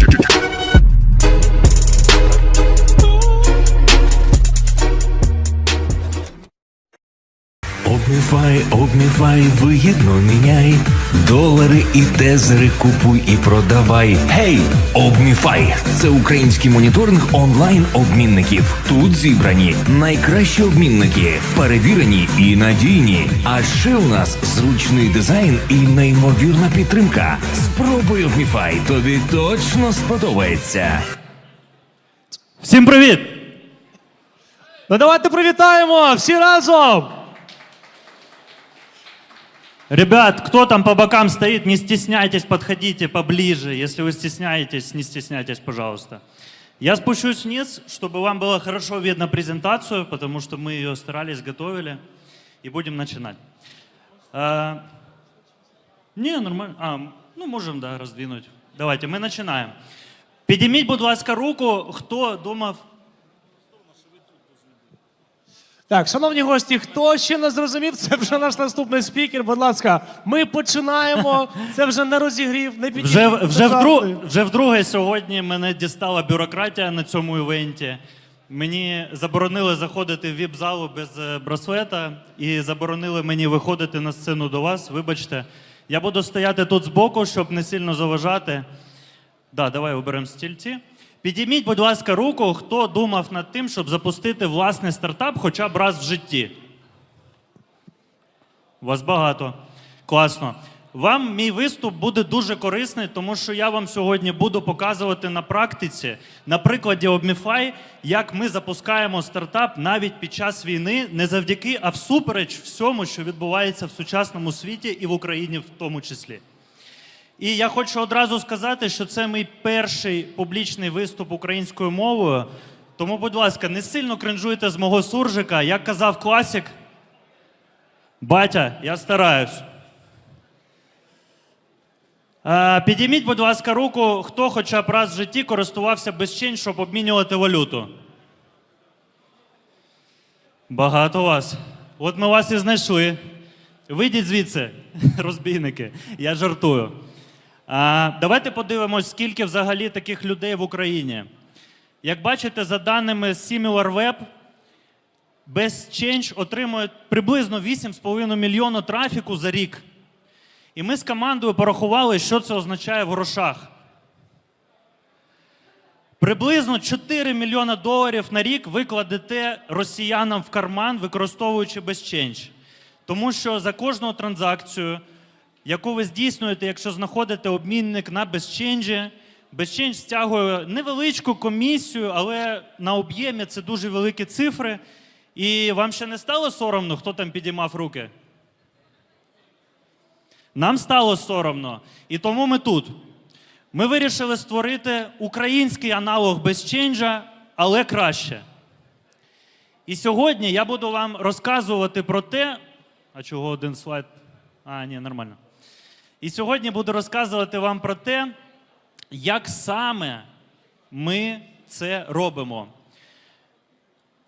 Thank you. Обміфай, обміфай, вигідно міняй. Долари і тезери купуй і продавай. Гей, обміфай! Це український моніторинг онлайн обмінників. Тут зібрані найкращі обмінники, перевірені і надійні. А ще у нас зручний дизайн і неймовірна підтримка. Спробуй обміфай, тобі точно сподобається. Всім привіт! Ну давайте привітаємо всі разом! Ребят, кто там по бокам стоит, не стесняйтесь, подходите поближе. Если вы стесняетесь, не стесняйтесь, пожалуйста. Я спущусь вниз, чтобы вам было хорошо видно презентацию, потому что мы ее старались, готовили. И будем начинать. А, не, нормально. А, ну, можем, да, раздвинуть. Давайте, ми починаємо. Підійміть, будь ласка, руку, хто думав. Так, шановні гості, хто ще не зрозумів, це вже наш наступний спікер. Будь ласка, ми починаємо. Це вже не розігрів, не підійміть. Вже, вже, вдру, вже вдруге сьогодні мене дістала бюрократія на цьому івенті. Мені заборонили заходити в віп-залу без е, браслета і заборонили мені виходити на сцену до вас. Вибачте, я буду стояти тут збоку, щоб не сильно заважати. Да, давай оберемо стільці. Підійміть, будь ласка, руку, хто думав над тим, щоб запустити власний стартап хоча б раз в житті. Вас багато. Класно. Вам мій виступ буде дуже корисний, тому що я вам сьогодні буду показувати на практиці, на прикладі Обміфай, як ми запускаємо стартап навіть під час війни, не завдяки, а всупереч всьому, що відбувається в сучасному світі і в Україні в тому числі. І я хочу одразу сказати, що це мій перший публічний виступ українською мовою. Тому, будь ласка, не сильно кринжуйте з мого суржика. Як казав класик, батя, я стараюсь. Е, Підійміть, будь ласка, руку, хто хоча б раз в житті користувався безчень, щоб обмінювати валюту. Багато вас. От ми вас і знайшли. Вийдіть звідси, розбійники. Я жартую. Давайте подивимось, скільки взагалі таких людей в Україні. Як бачите, за даними SimilarWeb, BestChange отримує приблизно 8,5 мільйона трафіку за рік. І ми з командою порахували, що це означає в грошах. Приблизно 4 мільйона доларів на рік ви кладете росіянам в карман, використовуючи BestChange. Тому що за кожну транзакцію, яку ви здійснюєте, якщо знаходите обмінник на BestChange, BestChange стягує невеличку комісію, але на об'ємі це дуже великі цифри. І вам ще не стало соромно, хто там підіймав руки? Нам стало соромно. І тому ми тут. Ми вирішили створити український аналог безченджа, але краще. І сьогодні я буду вам розказувати про те, а чого один слайд? А, ні, нормально. І сьогодні буду розказувати вам про те, як саме ми це робимо.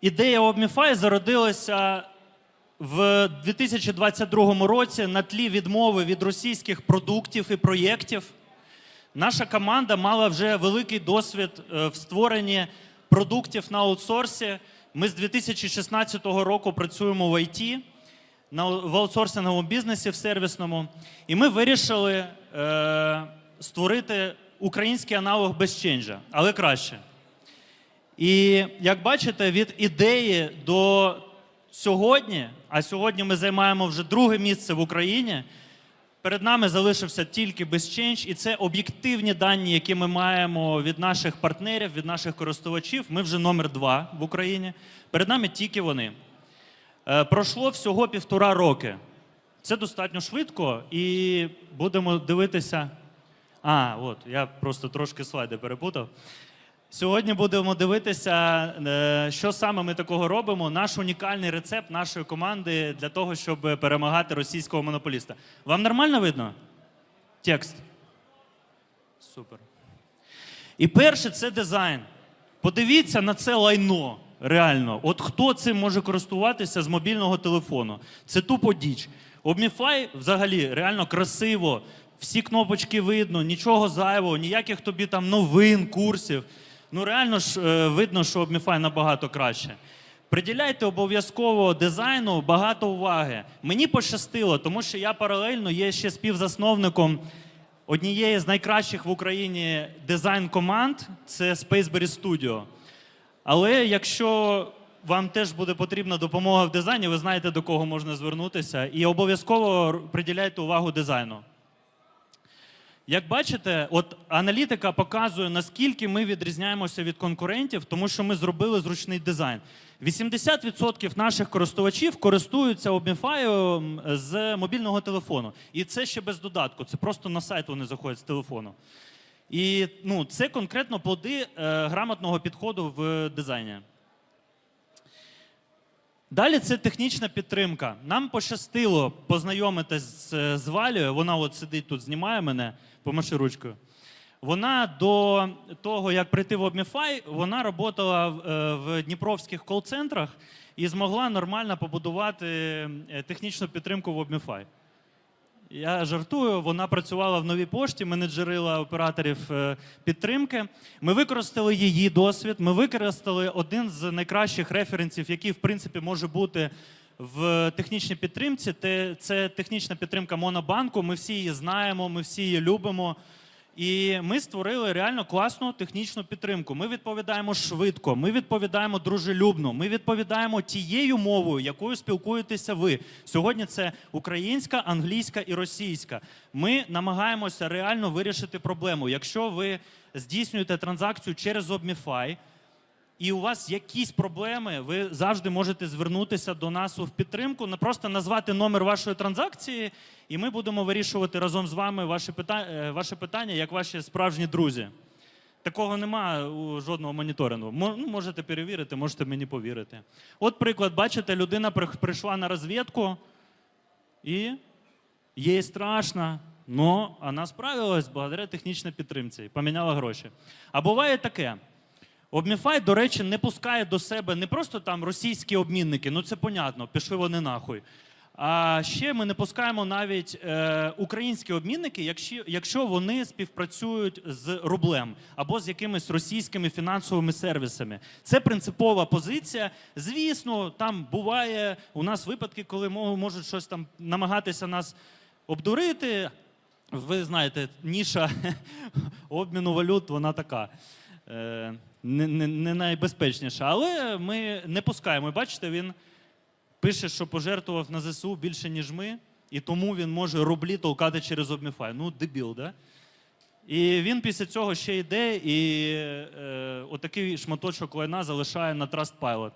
Ідея Обміфай зародилася в 2022 році на тлі відмови від російських продуктів і проєктів. Наша команда мала вже великий досвід е, в створенні продуктів на аутсорсі. Ми з 2016 року працюємо в ІТ, в аутсорсинговому бізнесі в сервісному. І ми вирішили е, створити український аналог безченджа, але краще. І як бачите, від ідеї до сьогодні, а сьогодні ми займаємо вже друге місце в Україні. Перед нами залишився тільки безченж, і це об'єктивні дані, які ми маємо від наших партнерів, від наших користувачів. Ми вже номер два в Україні. Перед нами тільки вони. Е, Пройшло всього півтора роки. Це достатньо швидко, і будемо дивитися. А, от, я просто трошки слайди перепутав. Сьогодні будемо дивитися, е, що саме ми такого робимо. Наш унікальний рецепт нашої команди для того, щоб перемагати російського монополіста. Вам нормально видно? Текст. Супер. І перше це дизайн. Подивіться на це лайно. Реально, от хто цим може користуватися з мобільного телефону? Це тупо діч. Обміфай взагалі реально красиво. всі кнопочки видно, нічого зайвого, ніяких тобі там новин, курсів. Ну реально ж е, видно, що Obmify набагато краще. Приділяйте обов'язково дизайну багато уваги. Мені пощастило, тому що я паралельно є ще співзасновником однієї з найкращих в Україні дизайн-команд це Spaceberry Studio. Але якщо вам теж буде потрібна допомога в дизайні, ви знаєте, до кого можна звернутися, і обов'язково приділяйте увагу дизайну. Як бачите, от аналітика показує, наскільки ми відрізняємося від конкурентів, тому що ми зробили зручний дизайн. 80% наших користувачів користуються Obmify з мобільного телефону. І це ще без додатку. Це просто на сайт вони заходять з телефону. І ну, це конкретно плоди е, грамотного підходу в дизайні. Далі це технічна підтримка. Нам пощастило познайомитись з, з Валею. Вона от сидить тут, знімає мене, помаши ручкою. Вона до того, як прийти в Obmify, вона працювала в, е, в дніпровських кол-центрах і змогла нормально побудувати е, технічну підтримку в Obmify. Я жартую, вона працювала в новій пошті, менеджерила операторів е, підтримки. Ми використали її досвід. Ми використали один з найкращих референсів, який, в принципі, може бути в технічній підтримці. Це технічна підтримка Монобанку. Ми всі її знаємо, ми всі її любимо. І ми створили реально класну технічну підтримку. Ми відповідаємо швидко, ми відповідаємо дружелюбно, ми відповідаємо тією мовою, якою спілкуєтеся ви. Сьогодні це українська, англійська і російська. Ми намагаємося реально вирішити проблему. Якщо ви здійснюєте транзакцію через Obmify, і у вас якісь проблеми, ви завжди можете звернутися до нас в підтримку, просто назвати номер вашої транзакції, і ми будемо вирішувати разом з вами ваші питання, ваше питання як ваші справжні друзі. Такого нема у жодного моніторингу. Ну, можете перевірити, можете мені повірити. От приклад, бачите, людина прийшла на розвідку, і їй страшно, але вона справилась благодаря технічній підтримці, поміняла гроші. А буває таке. Обміфай, до речі, не пускає до себе не просто там російські обмінники, ну це понятно, пішли вони нахуй. А ще ми не пускаємо навіть е, українські обмінники, якщо, якщо вони співпрацюють з рублем або з якимись російськими фінансовими сервісами. Це принципова позиція. Звісно, там буває у нас випадки, коли можуть щось там намагатися нас обдурити. Ви знаєте, ніша обміну валют, вона така. Е, не, не, не найбезпечніша. Але ми не пускаємо. Бачите, він пише, що пожертвував на ЗСУ більше, ніж ми, і тому він може рублі толкати через Обміфай. Ну, дебіл, да? І він після цього ще йде і е, отакий шматочок лайна залишає на Trustpilot.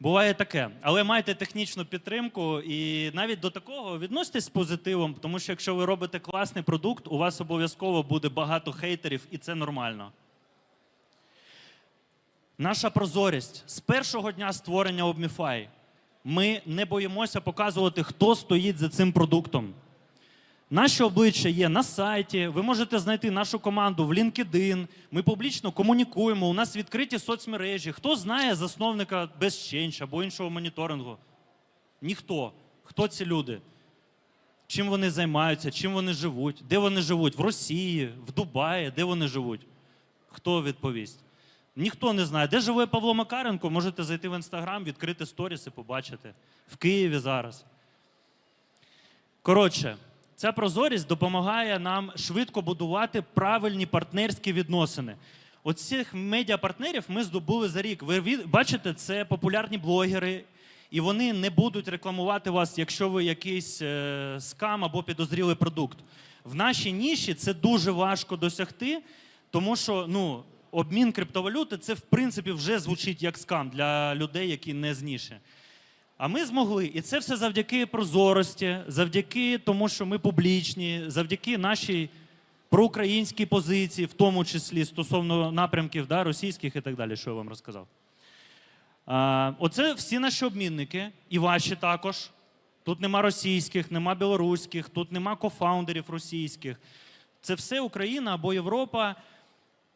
Буває таке, але майте технічну підтримку і навіть до такого відноситесь з позитивом, тому що якщо ви робите класний продукт, у вас обов'язково буде багато хейтерів, і це нормально. Наша прозорість з першого дня створення Obmify. Ми не боїмося показувати, хто стоїть за цим продуктом. Наші обличчя є на сайті. Ви можете знайти нашу команду в LinkedIn. Ми публічно комунікуємо. У нас відкриті соцмережі. Хто знає засновника BestChange або іншого моніторингу? Ніхто. Хто ці люди? Чим вони займаються, чим вони живуть, де вони живуть? В Росії, в Дубаї, де вони живуть? Хто відповість? Ніхто не знає. Де живе Павло Макаренко? Можете зайти в інстаграм, відкрити сторіс і побачити. В Києві зараз. Коротше, ця прозорість допомагає нам швидко будувати правильні партнерські відносини. Оцих медіапартнерів ми здобули за рік. Ви бачите, це популярні блогери, і вони не будуть рекламувати вас, якщо ви якийсь е, скам або підозрілий продукт. В нашій ніші це дуже важко досягти, тому що ну, обмін криптовалюти це в принципі вже звучить як скам для людей, які не з ніші. А ми змогли. І це все завдяки прозорості, завдяки тому, що ми публічні, завдяки нашій проукраїнській позиції, в тому числі стосовно напрямків да, російських і так далі, що я вам розказав. А, оце всі наші обмінники, і ваші також. Тут нема російських, нема білоруських, тут нема кофаундерів російських. Це все Україна або Європа.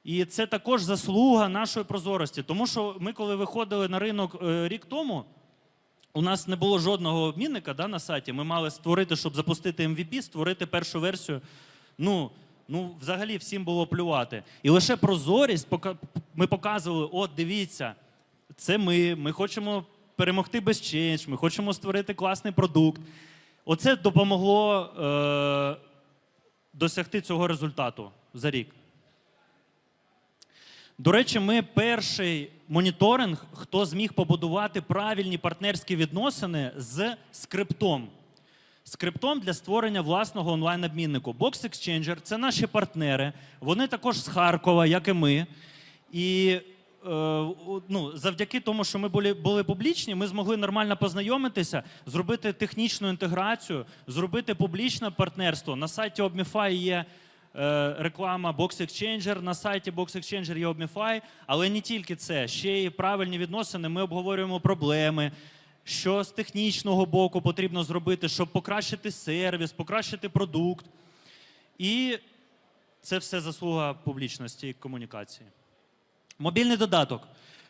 І це також заслуга нашої прозорості. Тому що ми, коли виходили на ринок е, рік тому, у нас не було жодного обмінника да, на сайті. Ми мали створити, щоб запустити MVP, створити першу версію. Ну, ну, взагалі всім було плювати. І лише прозорість ми показували: от дивіться, це ми, ми хочемо перемогти без change, ми хочемо створити класний продукт. Оце допомогло е, досягти цього результату за рік. До речі, ми перший моніторинг, хто зміг побудувати правильні партнерські відносини з скриптом. Скриптом для створення власного онлайн-обміннику. Box Exchanger – це наші партнери. Вони також з Харкова, як і ми. І е, ну, завдяки тому, що ми були, були публічні, ми змогли нормально познайомитися, зробити технічну інтеграцію, зробити публічне партнерство. На сайті Obmify є реклама Box Exchanger, на сайті Box Exchanger є Obmify, але не тільки це, ще й правильні відносини. Ми обговорюємо проблеми. Що з технічного боку потрібно зробити, щоб покращити сервіс, покращити продукт. І це все заслуга публічності і комунікації. Мобільний додаток.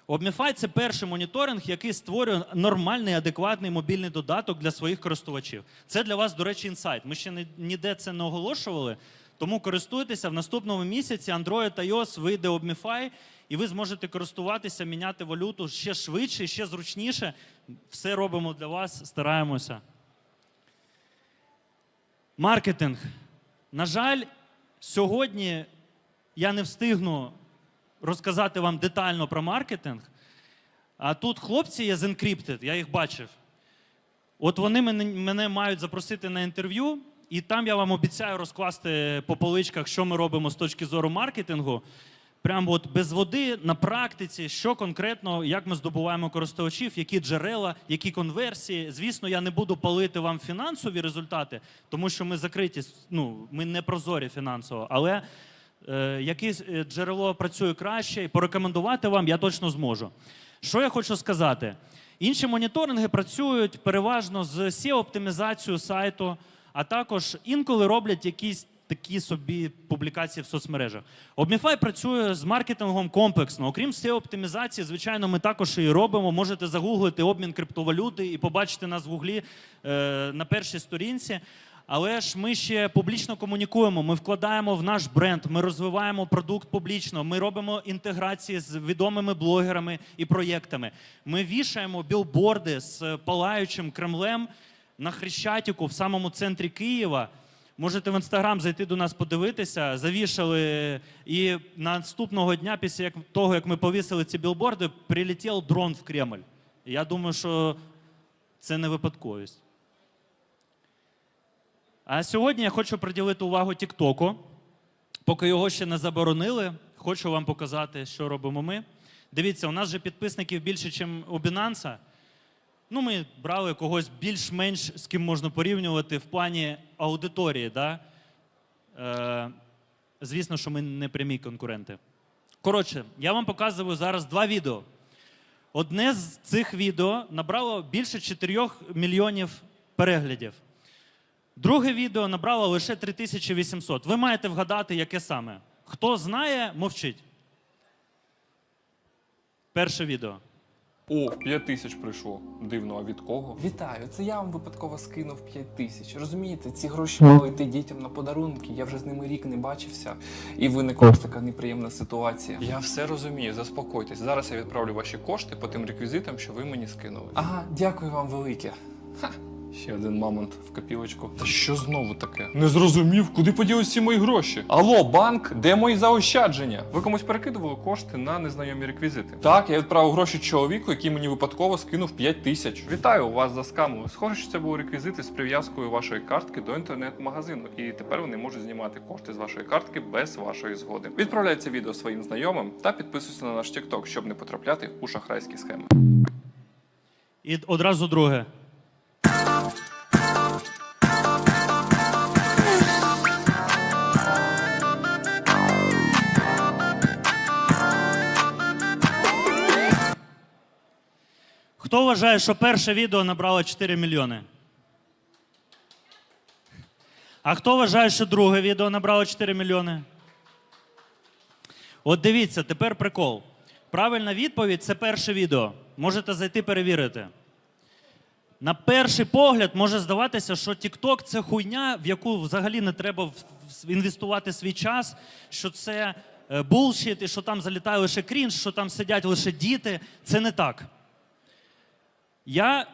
Obmify – це перший моніторинг, який створює нормальний, адекватний мобільний додаток для своїх користувачів. Це для вас, до речі, інсайт. Ми ще ніде це не оголошували, тому користуйтеся. В наступному місяці Android та iOS вийде Obmify, і ви зможете користуватися, міняти валюту ще швидше, ще зручніше. Все робимо для вас, стараємося. Маркетинг. На жаль, сьогодні я не встигну розказати вам детально про маркетинг. А тут хлопці є з Encrypted, я їх бачив. От вони мене, мене мають запросити на інтерв'ю, і там я вам обіцяю розкласти по поличках, що ми робимо з точки зору маркетингу. Прямо от без води на практиці, що конкретно, як ми здобуваємо користувачів, які джерела, які конверсії. Звісно, я не буду палити вам фінансові результати, тому що ми закриті, ну, ми не прозорі фінансово. Але е, яке е, джерело працює краще, і порекомендувати вам я точно зможу. Що я хочу сказати? Інші моніторинги працюють переважно з SEO-оптимізацією сайту, а також інколи роблять якісь такі собі публікації в соцмережах. Obmify працює з маркетингом комплексно. Окрім SEO-оптимізації, звичайно, ми також і робимо. Можете загуглити обмін криптовалюти і побачити нас в гуглі е, на першій сторінці. Але ж ми ще публічно комунікуємо. Ми вкладаємо в наш бренд, ми розвиваємо продукт публічно. Ми робимо інтеграції з відомими блогерами і проєктами. Ми вішаємо білборди з палаючим Кремлем на Хрещатику в самому центрі Києва. Можете в інстаграм зайти до нас подивитися. Завішали, і наступного дня, після того, як ми повісили ці білборди, прилетів дрон в Кремль. І Я думаю, що це не випадковість. А сьогодні я хочу приділити увагу Тіктоку. Поки його ще не заборонили, хочу вам показати, що робимо ми. Дивіться, у нас же підписників більше, ніж у Binance. Ну, ми брали когось більш-менш з ким можна порівнювати в плані аудиторії. Да? Е, звісно, що ми не прямі конкуренти. Коротше, я вам показую зараз два відео. Одне з цих відео набрало більше 4 мільйонів переглядів. Друге відео набрало лише 3800. Ви маєте вгадати, яке саме. Хто знає, мовчить. Перше відео. О, 5 тисяч прийшло. Дивно, а від кого? Вітаю, це я вам випадково скинув 5 тисяч. Розумієте, ці гроші мали йти дітям на подарунки. Я вже з ними рік не бачився, і виникла ось така неприємна ситуація. Я все розумію, заспокойтесь. Зараз я відправлю ваші кошти по тим реквізитам, що ви мені скинули. Ага, дякую вам велике. Ще один мамонт в копілочку. Та що знову таке? Не зрозумів, куди поділись всі мої гроші. Алло, банк, де мої заощадження? Ви комусь перекидували кошти на незнайомі реквізити. Так, я відправив гроші чоловіку, який мені випадково скинув 5 тисяч. Вітаю, у вас заскамили. Схоже, що це були реквізити з прив'язкою вашої картки до інтернет-магазину. І тепер вони можуть знімати кошти з вашої картки без вашої згоди. Відправляй це відео своїм знайомим та підписуйся на наш TikTok, щоб не потрапляти у шахрайські схеми. І одразу друге. Хто вважає, що перше відео набрало 4 мільйони? А хто вважає, що друге відео набрало 4 мільйони? От дивіться, тепер прикол. Правильна відповідь це перше відео. Можете зайти перевірити. На перший погляд може здаватися, що TikTok – це хуйня, в яку взагалі не треба інвестувати свій час, що це е, булшіт, і що там залітає лише крінж, що там сидять лише діти. Це не так. Я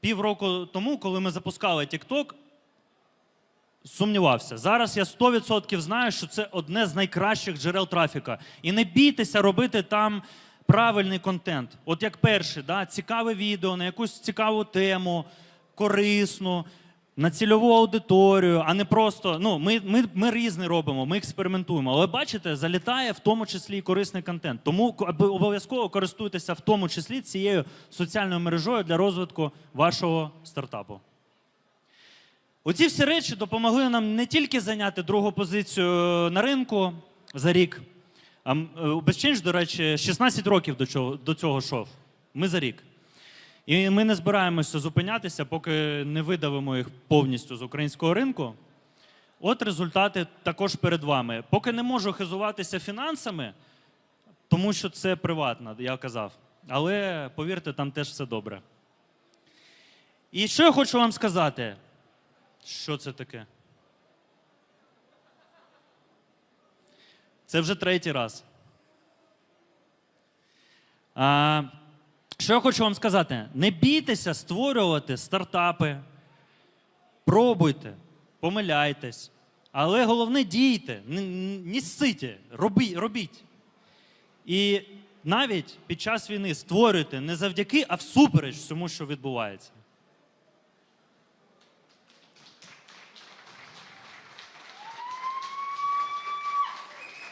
півроку тому, коли ми запускали TikTok, сумнівався. Зараз я 100% знаю, що це одне з найкращих джерел трафіка. І не бійтеся робити там правильний контент. От як перший, да, цікаве відео на якусь цікаву тему, корисну, на цільову аудиторію, а не просто. Ну, ми, ми, ми різне робимо, ми експериментуємо. Але бачите, залітає в тому числі і корисний контент. Тому обов'язково користуйтеся в тому числі цією соціальною мережою для розвитку вашого стартапу. Оці всі речі допомогли нам не тільки зайняти другу позицію на ринку за рік. А е, до речі, 16 років до цього, до цього йшов. Ми за рік. І ми не збираємося зупинятися, поки не видавимо їх повністю з українського ринку. От результати також перед вами. Поки не можу хизуватися фінансами, тому що це приватно, я казав. Але повірте, там теж все добре. І що я хочу вам сказати? Що це таке? Це вже третій раз. А, що я хочу вам сказати? Не бійтеся створювати стартапи. Пробуйте, помиляйтесь. Але головне дійте, не, робіть, робіть. І навіть під час війни створюйте не завдяки, а всупереч всьому, що відбувається.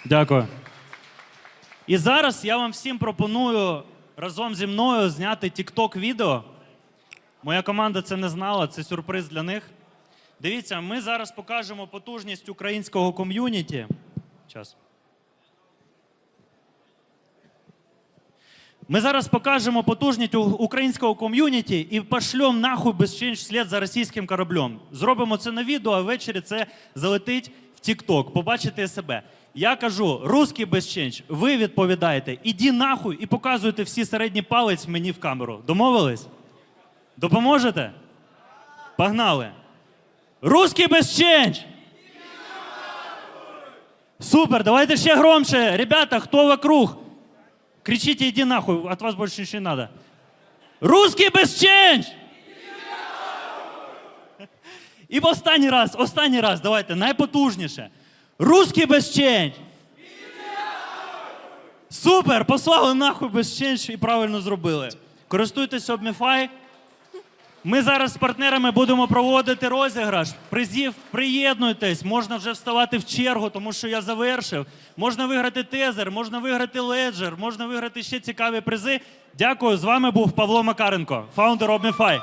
Дякую. І зараз я вам всім пропоную разом зі мною зняти TikTok відео. Моя команда це не знала, це сюрприз для них. Дивіться, ми зараз покажемо потужність українського ком'юніті. Час. Ми зараз покажемо потужність українського ком'юніті і пошлем нахуй без чинч вслед за російським кораблем. Зробимо це на відео, а ввечері це залетить в TikTok. Побачите себе. Я кажу, русський без чинч, ви відповідаєте, іди нахуй і показуйте всі середні палець мені в камеру. Домовились? Допоможете? Погнали. Русский безчинч! Супер, давайте ще громче. Ребята, хто вокруг? Кричите, иди нахуй, от вас больше ничего не надо. Русский безченч! І в останній раз, останній раз, давайте, найпотужніше. Русский без ченч! Супер! Послали нахуй без ченч і правильно зробили. Користуйтесь Obmify. Ми зараз з партнерами будемо проводити розіграш. Призів, приєднуйтесь, можна вже вставати в чергу, тому що я завершив. Можна виграти тезер, можна виграти леджер, можна виграти ще цікаві призи. Дякую. З вами був Павло Макаренко, фаундер Obmify.